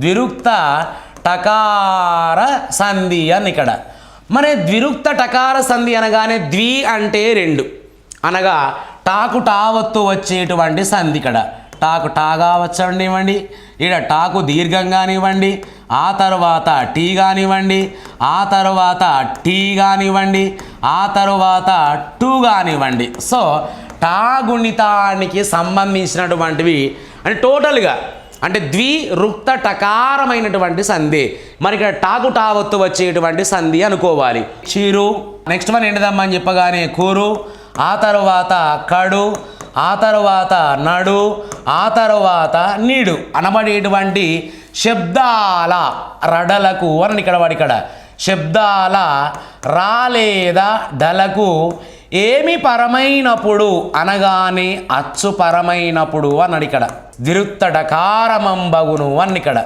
ద్విరుక్త టకార సంధి అని ఇక్కడ మరి ద్విరుక్త టకార సంధి అనగానే ద్వి అంటే రెండు. అనగా టాకు టావత్తు వచ్చేటువంటి సంధి ఇక్కడ టాకు టాగా వచ్చనివ్వండి ఇక్కడ టాకు దీర్ఘం కానివ్వండి ఆ తర్వాత టీ కానివ్వండి. ఆ తర్వాత టీ కానివ్వండి. ఆ తర్వాత టూ కానివ్వండి. సో టా గుణితానికి సంబంధించినటువంటివి. అంటే టోటల్గా అంటే ద్వి రుక్త టకారమైనటువంటి సంధి. మరి ఇక్కడ టాకు టావత్తు వచ్చేటువంటి సంధి అనుకోవాలి. చీరు నెక్స్ట్ వన్ ఏంటిదమ్మా అని చెప్పగానే కూరు ఆ తర్వాత కడు ఆ తర్వాత నడు ఆ తర్వాత నీడు అనబడేటువంటి శబ్దాల రడలకు అని ఇక్కడ వాడి ఇక్కడ. శబ్దాల రాలేదా డలకు ఏమి పరమైనప్పుడు అనగానే అచ్చు పరమైనప్పుడు అన్నాడు ఇక్కడ దిరుత్తడకారమంబగును అని ఇక్కడ